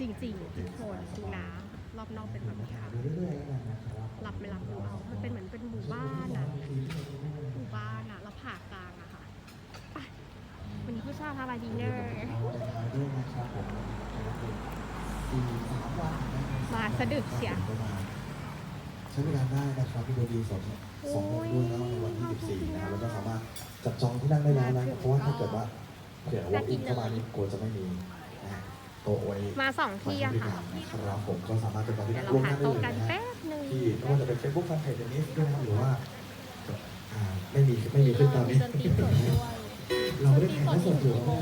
จริงๆทุกคนดูนะรอบนอกเป็นแบบนี้ค่ะเรื่อยๆแล้วกันนะครับหลับไม่หลับดูเอามันเป็นเหมือนเป็นหมู่บ้านอะหมู่บ้านอะแล้วผ่ากลางอะค่ะไปวันนี้ผู้ชายพาไปดินเนอร์ด้วยนะครับผมสี่สามวันนะครับมาสะดึกเชียประมาณใช้เวลาได้นะครับพี่โบดีสองสองโมงด้วยแล้วในวันที่ 14 นะครับแล้วก็สามารถจับจองที่นั่งได้แล้วนะเพราะว่าถ้าเกิดว่าเผื่อว่าอินเข้ามานี่กลัวจะไม่มีนะฮะ โต๊ะไว้มาสองที่อะค่ะนะครับผมก็สามารถจับจองที่เดี๋ยนั่วงเราล่วงหหาน้าได้โต๊ะเลยกันนะฮะแป๊บหนึ่งที่ไม่ว่าจะเป็น Facebook แฟนเพจนี้ด้วยนะครับหรือว่าอ่าไม่มีไม่มีขึ้นตอนนี้ดนตรีสดด้วยเราไม่ได้ถ่ายทอดสดอยู่แล้วนะ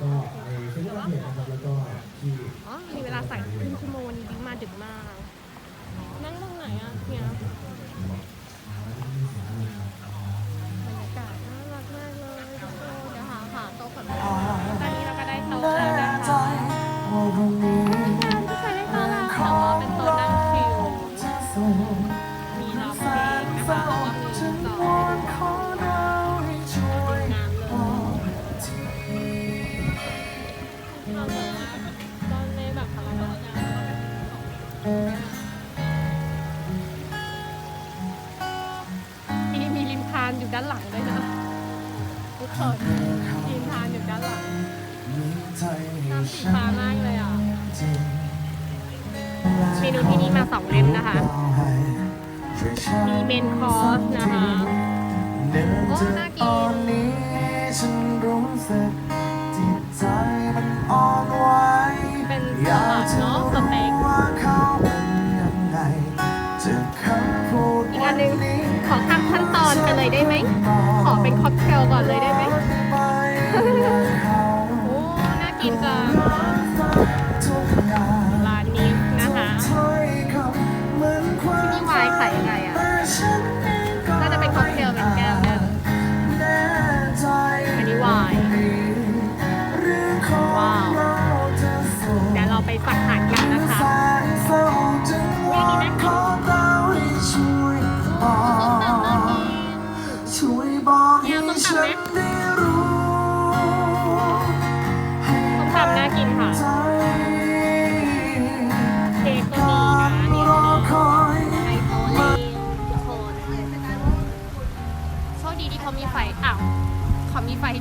ก็ในเฟซบุ๊กเพจนะครับแล้วก็ที่อ๋อมีเวลาใส่ครึ่งชั่วโมงวันนี้บิ๊กมาดึกมาก นั่งตรงไหนอะเนี่ย เราแบบว่าตอนในแบบคาราบาวนะมีมีริมทานอยู่ด้านหลังด้วยนะทุกคนริมทานอยู่ด้านหลังน้ำสีฟ้ามากเลยอะเมนูที่นี่มาสองเล่มนะคะ มีเมนคอร์สนะคะโอ้น่ากินฉันรู้สึกจิต ใจมันอ่อนไหวเป็นสลัดเนาะสเต็กว่าเขาเป็นยังไงจะคำพูดอีกอันหนึงขอข้ามขั้นตอนไปเลยได้ไหม ขอเป็นค็อกเทลก่อนเลยได้ไหมไปเขาโอ้ น่ากินจัง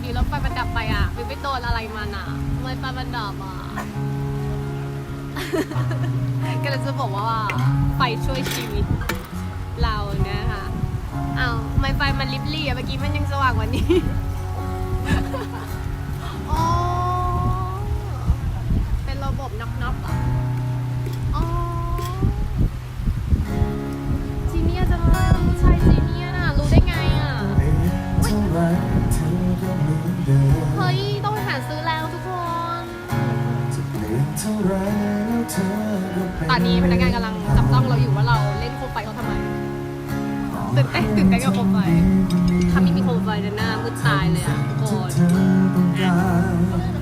เขามีไฟให้ดูแล้วไฟมันดับไปอะวิวไปโดนอะไรมันอะทำไมไฟมันดับอะ ก็เลยจะบอกว่าไฟช่วยชีวิตเรานะคะอ้าวทำไมไฟมันลิบลี่อะเมื่อกี้มันยังสว่างกว่านี้อ๋อเป็นระบบน็อกๆออ๋ ท่าไรแล้วเธอก็เป็นตอนนี้พนักงานกำลังจับต้องเราอยู่ว่าเราเล่นโคมไฟเขาทำไม ตื่นเต้นตื่นเต้นกับโคมไฟ ถ้าไม่มีโคมไฟจะหน้ามืดตายเลยอะทุกคนเธอต้องการ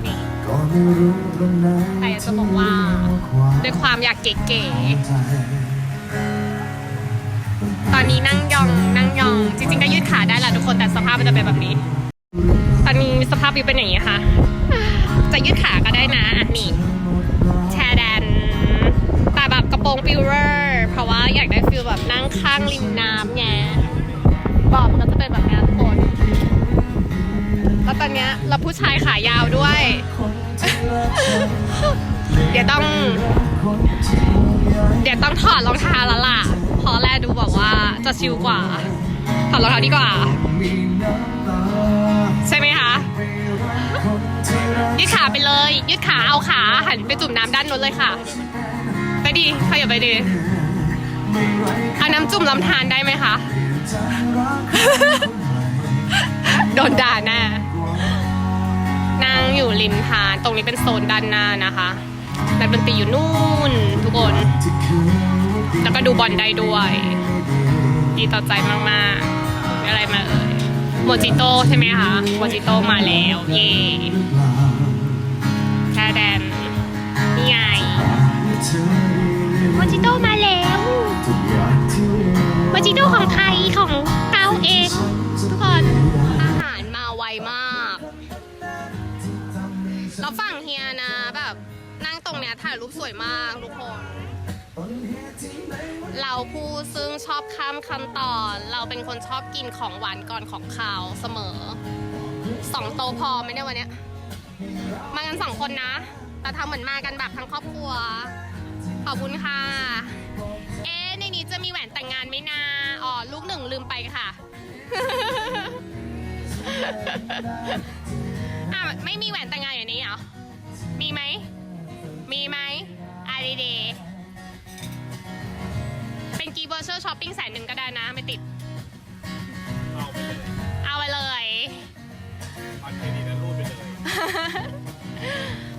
นี่ก็ไม่รู้ตรงไหนแต่จะบอกว่าด้วยความอยากเก๋ใจๆตอนนี้นั่งยองนั่งยอง จริงๆ ก็ยืดขาได้แหละทุกคนแต่สภาพมันจะเป็นแบบนี้ ตอนนี้สภาพวิวเป็นอย่างนี้ค่ะ จะยืดขาก็ได้นะอะนี่แชร์แดน แต่แบกระโปรงฟิลเลอร์เพราะว่าอยากได้ฟิลแบบนั่งข้างริมน้ำไงบอกมันก็จะเป็นแบบนี้ทุกคนแล้วตอนเนี้ยเราผู้ชายขายาวด้วย เดี๋ยวต้อง เดี๋ยวต้องถอดรองเท้าแล้วล่ะเพราะแรกดูบอกว่าจะชิลกว่า ถอดรองเท้าดีกว่า ใช่ไหมคะยืดขาไปเลย ยืดขาเอาขาหันไปจุ่มน้ำด้านนู้นเลยค่ะ ไปดีขยับไปดีเอาน้ำจุ่มลำธารได้ไหมคะ โดนด่าแน่นั่งอยู่ริมทานตรงนี้เป็นโซนด้านหน้านะคะนักดนตรีอยู่นู่นทุกคน แล้วก็ดูบอลได้ด้วย ดีต่อใจมากๆมีอะไรมาเอ่ยโมจิโต้ใช่ไหมคะโมจิโต้มาแล้ว เย่แค่แดนนี่ไง โมจิโต้มาแล้วโมจิโต้ของไทยของเกาเองทุกคนอาหารมาไวมากแล้วฝั่งเฮียนะแบบนั่งตรงเนี้ยถ่ายรูปสวยมากทุกคน เราผู้ซึ่งชอบข้ามขั้นตอนเราเป็นคนชอบกินของหวานก่อนของคาวเสมอสองโตพอไหมเนี่ยวันเนี้ยมากันสองคนนะ แต่ทำเหมือนมากันแบบทั้งครอบครัว ขอบคุณค่ะ เอ๊ะในนี้จะมีแหวนแต่งงานไหมนาอ๋อลูกหนึ่งลืมไปค่ะ อะไม่มีแหวนแต่งงานอย่างนี้เหรอ มีไหม มีไหมอาดีดีเป็นกีเวอร์เชอร์ช้อปปิ้งแสนหนึ่งก็ได้นะ ไม่ติด เอาไปเลยเอาไปเลย เอาเครดิตแล้วรูดไปเลย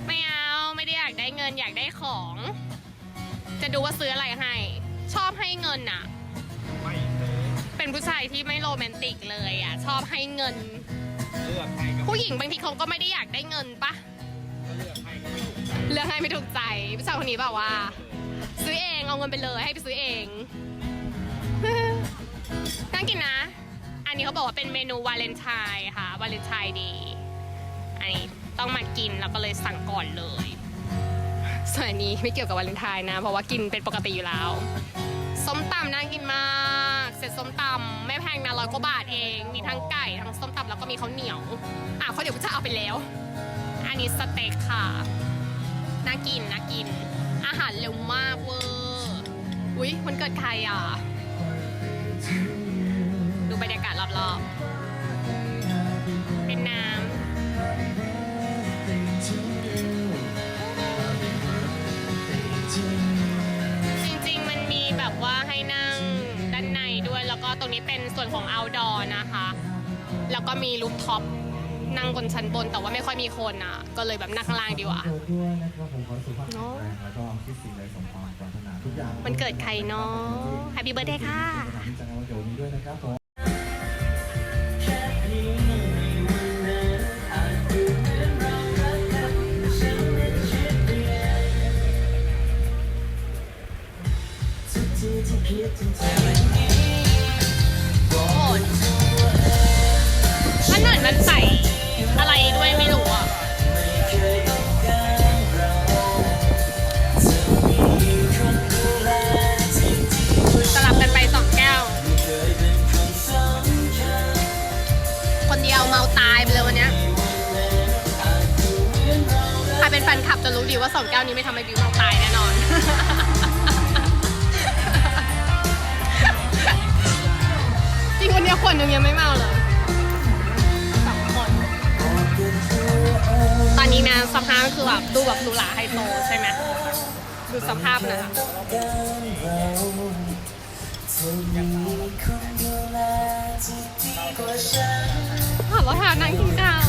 ไม่เอา ไม่ได้อยากได้เงินอยากได้ของจะ ดูว่าซื้ออะไรให้ ชอบให้เงินน่ะไม่เลยเป็นผู้ชายที่ไม่โรแมนติกเลยอะชอบให้เงิน เลือกให้ก็ผู้หญิงบางทีเขาก็ไม่ได้อยากได้เงินปะเลือกให้ก็ไม่ถูกใจเลือกให้ไม่ถูกใจผู้ชายคนนี้แบบว่า ซื้อเองเอาเงินไปเลยให้ไปซื้อเองน่ากินนะ อันนี้เขาบอกว่าเป็นเมนูวาเลนไทน์ค่ะวาเลนไทน์ดี อันนี้ต้องมากินแล้วก็เลยสั่งก่อนเลย ส่วนอันนี้ไม่เกี่ยวกับวาเลนไทน์นะ เพราะว่ากินเป็นปกติอยู่แล้ว ส้มตำน่ากินมาก เสร็จส้มตำไม่แพงนะร้อยกว่าบาทเอง มีทั้งไก่ทั้งส้มตำแล้วก็มีข้าวเหนียว อะเขาวเดี๋ยวจะเอาไปแล้ว อันนี้สเต็กค่ะ น่ากินน่ากิน อาหารเร็วมากเวอร์อุ้ยมันเกิดใครอะ ดูบรรยากาศรอบๆ เป็นน้ำ ส่วนของ outdoor นะคะ แล้วก็มีลูฟท็อปนั่งบนชั้นบนแต่ว่าไม่ค่อยมีคนอะ ก็เลยแบบนั่งข้างล่างดีกว่า ด้วยนะครับผมขอสุขภาพแข็งแรงแล้วก็คิดสิ่งใดสมความปรารถนาทุกอย่างวันเกิดใครเนาะ Happy birthday ค่ะนที่จังหวัดเดี๋ยวนี้ด้วยนะครับผม ว่าสองแก้วนี้ไม่ทำให้บิวเมาตายแน่นอน จริงวันนี้ยคนหนึ่งยังไม่เมาเลยสองคนตอนนี้นะสภาพคือแบบดูแบบหรูหราไฮโซใช่ไหมดูสภาพนะคะถามว่าทานั่งกินข้าว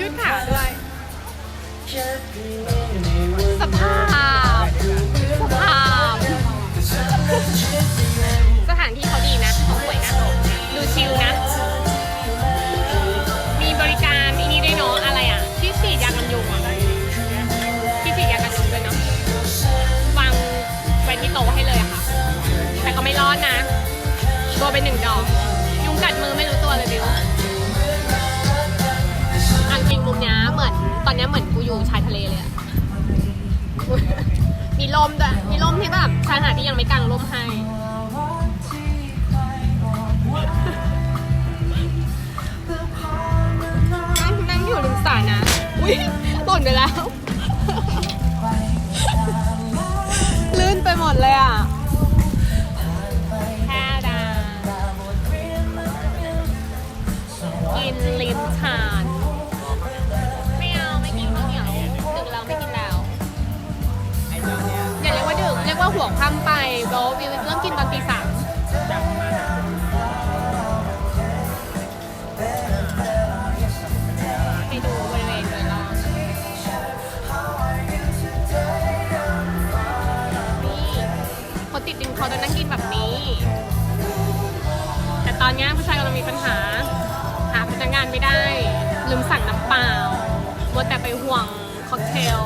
ยืดขาด้วย สภาพ สภาพ สถานที่เขาดีนะเขาสวยนะ ดูชิลนะ มีบริการอันนี้ด้วยเนาะอะไรอะ ที่ฉีดยากันยุงอะที่ฉีดยากันยุงด้วยเนาะวางไว้ที่โต๊ะให้เลยอะค่ะ แต่ก็ไม่รอดนะตัวเป็นหนึ่งดอก ยุงกัดมือไม่รู้ตัวเลยบิวอันจริงมุมเนี้ยเหมือนตอนเนี้ยเหมือนกูอยู่ชายทะเลเลยอะ มีลมด้วยมีลมที่แบบชายหาดที่ยังไม่กางลมให้ นั่งนั่งอยู่ริมสระนะ อุ้ยหล่นไปแล้ว ลื่นไปหมดเลยอะแค่ดากินริมชา ว่าหัวค่ำไปเพราวิวเริ่มกินตอนตีสามจับมาไปดูบริเวณโดยรอบนี่คนติดดินเขาจะนั่งกินแบบนี้ แต่ตอนนี้ผู้ชายกำลังมีปัญหา หาพนักงานไม่ได้ ลืมสั่งน้ำเปล่ามัวแต่ไปห่วงค็อกเทล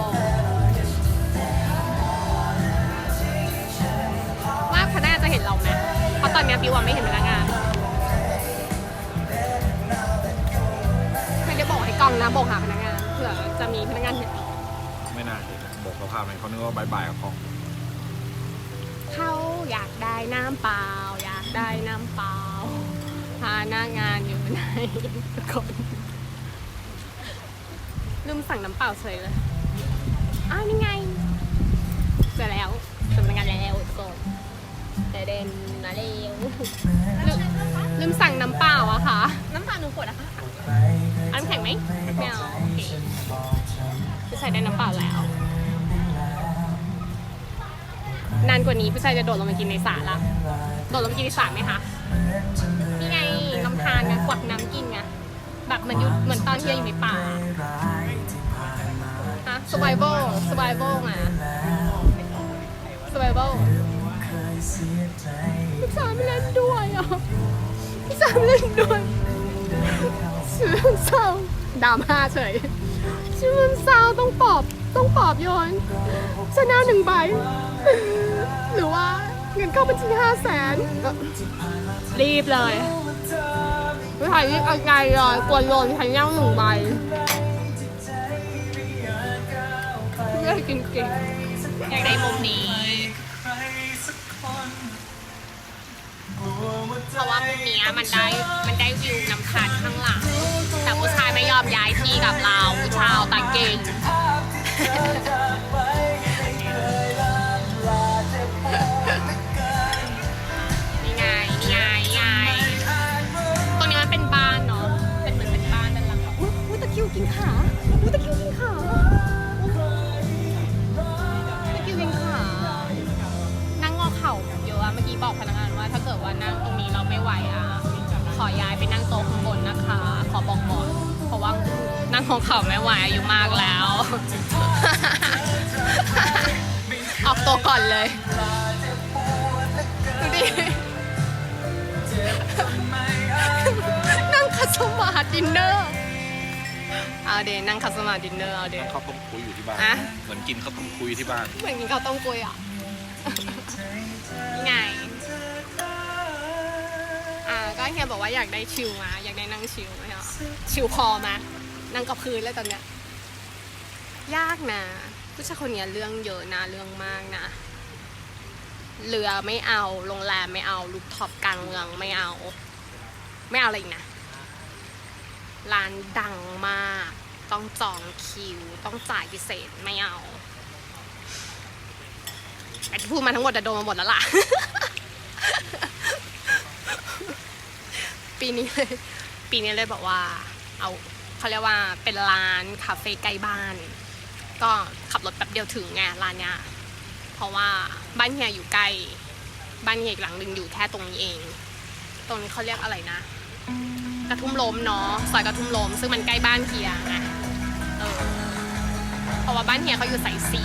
ตอนเนี้ยบิวอะไม่เห็นพนักงานไม่ได้บอกให้กล้องนะบอกหาพนักงานเผื่อจะมีพนักงานเห็นไม่น่าเห็นบกสภาพไหนเขานึกว่าบายบายกับของเขาอยากได้น้ำเปล่า อยากได้น้ำเปล่าพาหน้างานอยู่ไหนทุกคนลืมสั่งน้ำเปล่าเฉยเลยอ้าวนี่ไงเจอแล้วเจอพนักงานแล้วทุกคน แต่เด่นมาเร็วลืมลืมสั่งน้ำเปล่าอะค่ะ น้ำเปล่าหนึ่งขวดอะคะอันำแข็งไหมไม่เอาโอเคจะใส่ได้น้ำเปล่าแล้ว นานกว่านี้ผู้ชายจะโดดลงมากินในสระละโดดลงมากินในสระไหมคะนี่ไงลำธารไงกวักน้ำกินไงแบบเหมือนยุเหมือนตอนที่เราอยู่ในป่าฮะ survival survival ไง survival พี่สาวไม่เล่นด้วยอะพี่สาวไม่เล่นด้วยชื่อเศร้าดราม่าเฉยชื่อเศร้าต้องปอบต้องปอบโยนชนะหนึ่งใบ หรือว่าเงินเข้าบัญชีห้าแสนรีบเลยผู้ชายรีบเอาใจเลยกวนโยนใช้เง่าหนึ่งใบเพื่อกินเก่งอยากได้มุมนี้ เพราะว่ามุมเนี้ยมันได้มันได้วิวนำคานข้างหลัง แต่ผู้ชายไม่ยอมย้ายที่กับเราผู้ชายเอาแต่เก่ง นั่งคัสมาร์ทดินเนอร์เอาเดข้าวต้มคุยอยู่ที่บ้านอะเหมือนกินข้าวต้มคุยที่บ้าน เหมือนกินข้าวต้มกล้วยอะ นี่ไง อ่า ก็เฮียบอกว่าอยากได้ชิลมา อยากได้นั่งชิลไหมคะชิลคอมา นั่งกับพื้นเลยตอนเนี้ย ยากนะ ผู้ชายคนเนี้ยเรื่องเยอะนะ เรื่องมากนะ เรือไม่เอา โรงแรมไม่เอา ลูกท็อปกลางเมืองไม่เอา ไม่เอาอะไรอีกนะ ร้านดังมาก ต้องจองคิว ต้องจ่ายพิเศษไม่เอาไอ้ที่พูดมาทั้งหมดจะโดนมาหมดแล้วล่ะ ปีนี้เลย ปีนี้เลยบอกว่า เอาเขาเรียกว่าเป็นร้านคาเฟ่ใกล้บ้าน ก็ขับรถแป๊บเดียวถึงไงร้านเนี้ยเพราะว่าบ้านเฮียอยู่ใกล้บ้านเฮียอีกหลังหนึ่งอยู่แค่ตรงนี้เอง ตรงนี้เขาเรียกอะไรนะ กระทุ่มล้มเนาะซอยกระทุ่มล้มซึ่งมันใกล้บ้านเฮียไง เออเพราะว่าบ้านเฮียเขาอยู่สายสี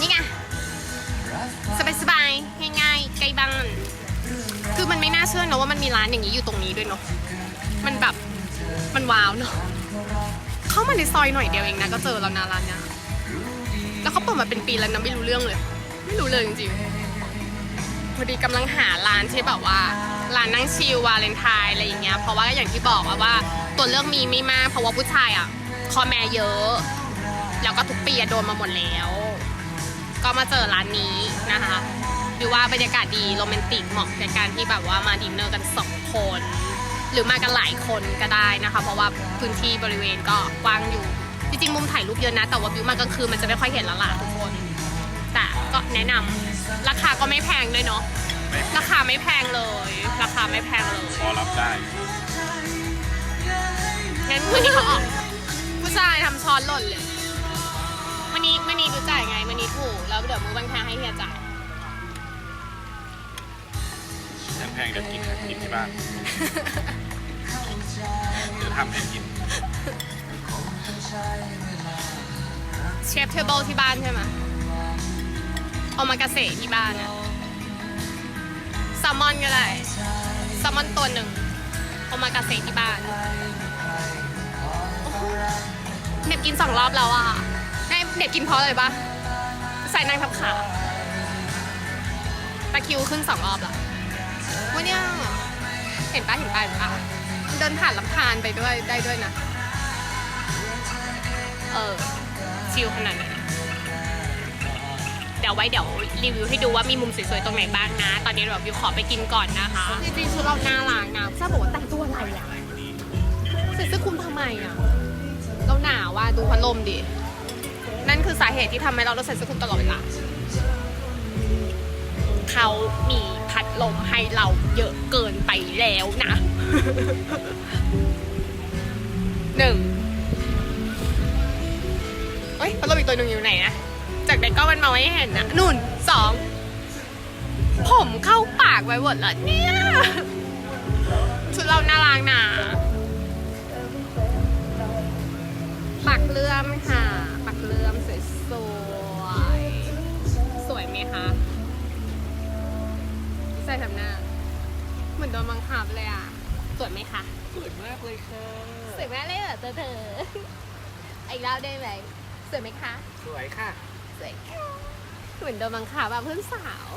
นี่ไงสบายๆง่ายๆใกล้บ้านคือมันไม่น่าเชื่อเนะว่ามันมีร้านอย่างนี้อยู่ตรงนี้ด้วยเนาะมันแบบมันว้าวเนาะเข้ามาในซอยหน่อยเดียวเองนะก็เจอแล้วนะร้านเนี้ยแล้วเขาเปิดมาเป็นปีแล้วนะไม่รู้เรื่องเลย ไม่รู้เลยจริงๆพอดีกำลังหาร้านที่แบบว่า ร้านนั่งชิลวาเลนไทน์อะไรอย่างเงี้ยเพราะว่าอย่างที่บอกว่าว่าตัวเลือกมีไม่มาก เพราะว่าผู้ชายอะคอแม่เยอะ แล้วก็ทุกปีโดนมาหมดแล้ว ก็มาเจอร้านนี้นะคะดูว่าบรรยากาศดีโรแมนติกเหมาะในการที่แบบว่ามาดินเนอร์กันสองคน หรือมากันหลายคนก็ได้นะคะ เพราะว่าพื้นที่บริเวณก็กว้างอยู่ จริงๆมุมถ่ายรูปเยอะนะ แต่ว่าวิวมากลางคืนมันจะไม่ค่อยเห็นละล่ะทุกคน แต่ก็แนะนำราคาก็ไม่แพงด้วยเนาะ ราคาไม่แพงเลย ราคาไม่แพงเลยพอรับได้งั้นวันนี้เขาออก ผู้ชายทำช้อนหล่นเลยวันนี้วันนี้ดูจ่ายไงวันนี้ถูกแล้วเดี๋ยวมือวันค้าให้เฮียจ่ายแพงๆเดี๋ยวกินกินที่บ้าน เดี๋ยวทำให้กิน เชฟเทเบิลที่บ้านใช่ไหมเอามากาเสะที่บ้านอะ แซลมอนก็ได้แซลมอนตัวหนึ่งเอามากาเสะที่บ้านเน็บกินสองรอบแล้วอะเน็บเน็บกินเพราะอะไรปะใส่นั่งทับขาตะคิวขึ้นสองรอบล้ววันเนี้ยเห็นปะเห็นปะเห็นปะเดินผ่านลำธารไปด้วยได้ด้วยนะ เออชิลขนาดไหน เดี๋ยวไว้เดี๋ยวรีวิวให้ดูว่ามีมุมสวยๆตรงไหนบ้างนะ ตอนนี้เราบิวขอไปกินก่อนนะคะจริงๆชุดเราน่ารักนะทราบบอกว่าแต่งตัวอะไรอะใส่เสื้อคลุมทำไมอะเราหนาวว่าดูพัดลมดินั่นคือสาเหตุที่ทำให้เราต้องใส่เสื้อคลุมตลอดเวลาเขามีพัดลมให้เราเยอะเกินไปแล้วนะหนึ่งเอ้ยพัดลมอีกตัวหนึ่งอยู่ไหนนะ จากในกล้องมันมองไม่เห็นนะนุ่นสอง ผมเข้าปากไว้หมดแล้วเนี่ยชุดเราน่ารักนะปักเลื่อมค่ะ ปักเลื่อมสวยสวยๆสวยไหมคะใส่ทำหน้า เหมือนโดนบังคับเลยอะ สวยไหมคะ สวยมากเลยค่ะ สวยมากเลยเหรอเธอเธออีกรอบได้ไหมสวยไหมคะ สวยค่ะ สวยค่ะเหมือนโดนบังคับแบบเพื่อนสาว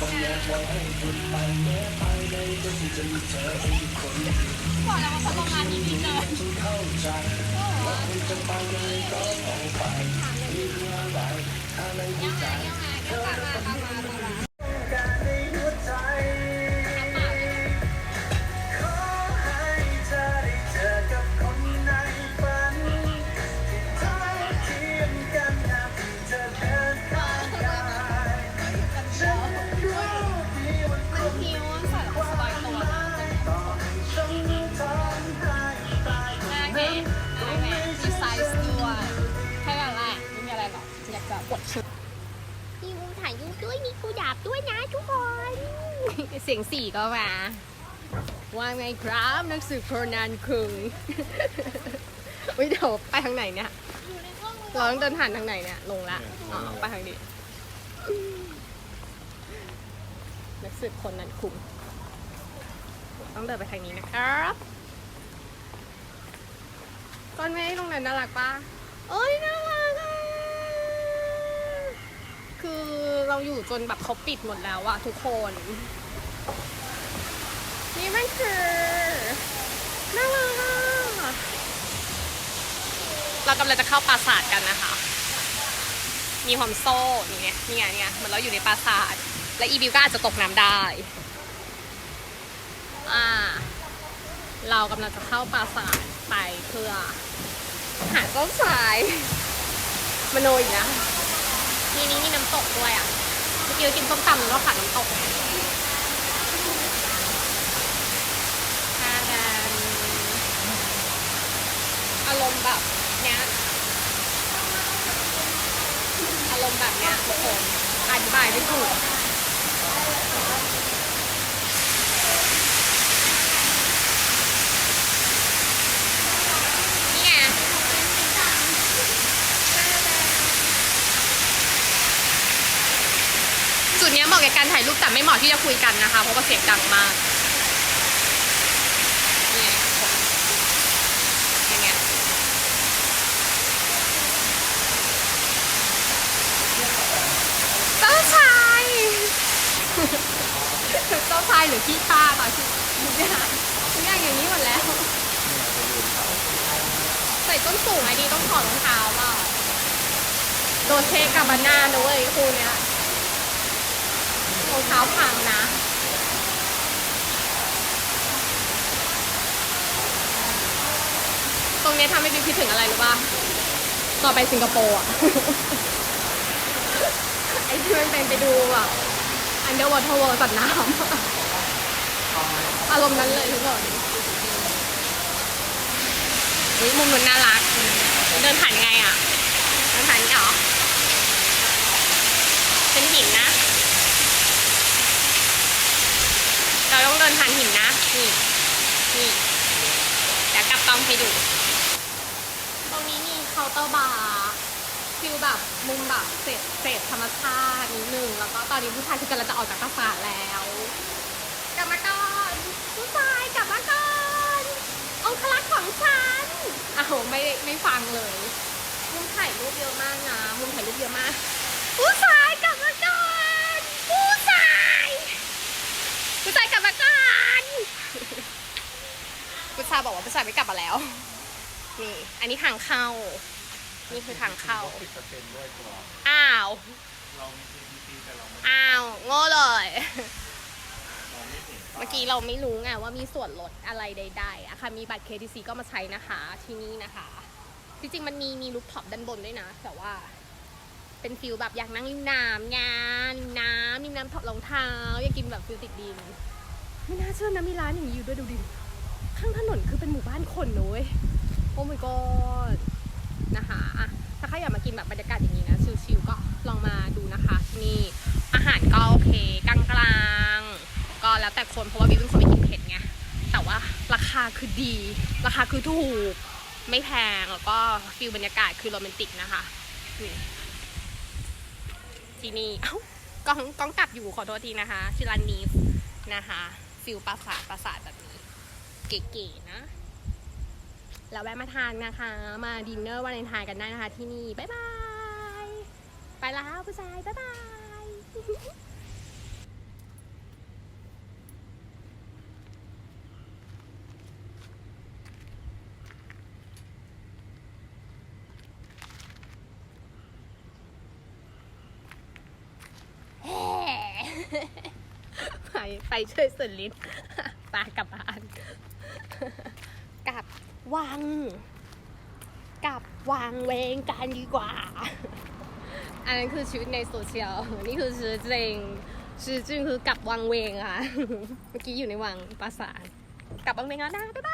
บอกแล้วว่าพัดลมงานนี้ดีเกินยังไงยังไงก็ตามมาตามมาต ปด้วยมีกูหยาบด้วยนะทุกคน เสียงสี่ก็มา ว่าไงครับหนังสือโคนันคุงวิเดี๋ยวไปทางไหนเนี่ยเราต้องเดินผ่านทางไหนเนี่ยลงละอ๋อไปทางนี้นักสืบคนนั้นคุมต้องเดินไปทางนี้นะครับต้นไม้ตรงนั้นน่ารักปะเอ้ยน่ารักอะคือ เราอยู่จนแบบเขาปิดหมดแล้วอะทุกคน นี่มันคือน่ารักเรากำลังจะเข้าปราสาทกันนะคะ มีความโซ่นี่ไงนี่ไงนี่ไงเหมือนเราอยู่ในปราสาท และอีบิวก็อาจจะตกน้ำได้อ่าเรากำลังจะเข้าปราสาทไปเพื่อหาเจ้าชายมโนอีกนะ นี่นี่มีน้ำตกด้วยอะ เมื่อกี้กินส้มตำแล้วก็ผ่านน้ำตกทาดันอารมณ์แบบเนี้ย อารมณ์แบบเนี้ยทุกคนอธิบายไม่ถูกนี่ไง จุดนี้เหมาะกับการถ่ายรูปแต่ไม่เหมาะที่จะคุยกันนะคะ เพราะว่าเสียงดังมากนี่ไงผมอย่างเงี้ยเจ้าชายเจ้าชายหรือพี่ข้าตอนที่ทุกอย่างทุกอย่างอย่างนี้หมดแล้ว ใส่ส้นสูงไอ้ดีต้องถอดรองเท้าเปล่าโดเทกับบานาด้วยคู่เนี้ย เท้าพังนะตรงเนี้ยทำให้บิวคิดถึงอะไรรู้ป่ะ ต่อนไปสิงคโปร์อะไอ้ที่มันเป็นไปดูแบบอันเดอร์วอเตอร์เวิร์สัตว์น้ำอะอารมณ์นั้นเลยทุกคนอุ๊ยมุมนู้นน่ารัก เดินผ่านยังไงอะ เดินผ่านนี่เหรอเป็นหินนะ เราต้องเดินผ่านหินนะ นี่ นี่เดี๋ยวกลับกล้องให้ดู ตรงนี้มีเคาน์เตอร์บาร์ฟิลแบบมุมแบบเศษเศษธรรมชาตินิดนึง แล้วก็ตอนนี้ผู้ชายคือกำลังจะออกจากปราสาทแล้ว กลับมาก่อนผู้ชายกลับมาก่อนองคลักษ์ของฉันอ้าวไม่ไม่ฟังเลย มุมถ่ายรูปเยอะมากนะ มุมถ่ายรูปเยอะมากผู้ชายกลับมาก่อนผู้ชาย ผู้ชายกลับมาก่อนาบอกว่าประชาไม่กลับมาแล้ว นี่ อันนี้ทางเข้า นี่คือทางเข้า สิบเปอร์เซ็นต์ด้วยตัว อ้าว เรามี CPC แต่เราไม่อ้าวโง่เลย เราไม่เห็นเมื่อกี้เราไม่รู้ไงว่ามีส่วนลดอะไรใดๆอะค่ะมีบัตร KTC ก็มาใช้นะคะที่นี่นะคะ จริงๆมันมีมีลูปท็อปด้านบนด้วยนะ แต่ว่า เป็นฟิลแบบอยากนั่งริมน้ำงานริมน้ำริมน้ำถอดรองเท้า อยากกินแบบฟิลติดดิน ไม่น่าเชื่อนะมีร้านอย่างนี้อยู่ด้วยดูดิางถนนคือเป็นหมู่บ้านคนนะเว้ยโอ้ my god นะคะอะถ้าใครอยากมากินแบบบรรยากาศอย่างนี้นะชิลๆก็ลองมาดูนะคะที่นี่อาหารก็โอเคกลางๆก็แล้วแต่คนเพราะว่าบิ๊กเป็นคนไม่กินเผ็ดไงแต่ว่าราคาคือดี ราคาคือถูกไม่แพงแล้วก็ฟิลบรรยากาศคือโรแมนติกนะคะนี่ที่นี่เอ้ากล้องกล้องกลับอยู่ขอโทษทีนะคะชื่อร้านนีฟนะคะฟิลปราสาทปราสาทแบบนี้ เก๋ๆนะแล้วแวะมาทานนะคะ มาดินเนอร์วาเลนไทน์กันได้นะคะ ที่นี่ บ๊ายบาย ไปแล้วผู้ชาย บ๊ายบายไปไปช่วยสุดฤทธิ์ปากลับบ้าน วัง กับวางเวงกันดีกว่า อันนั้นคือชีวิตในโซเชียล นี่คือชีวิตจริงชีวิตจริงคือกับวังเวงค่ะ เมื่อกี้อยู่ในวังปราสาท กับวังเวงแล้วนะบ๊ายบาย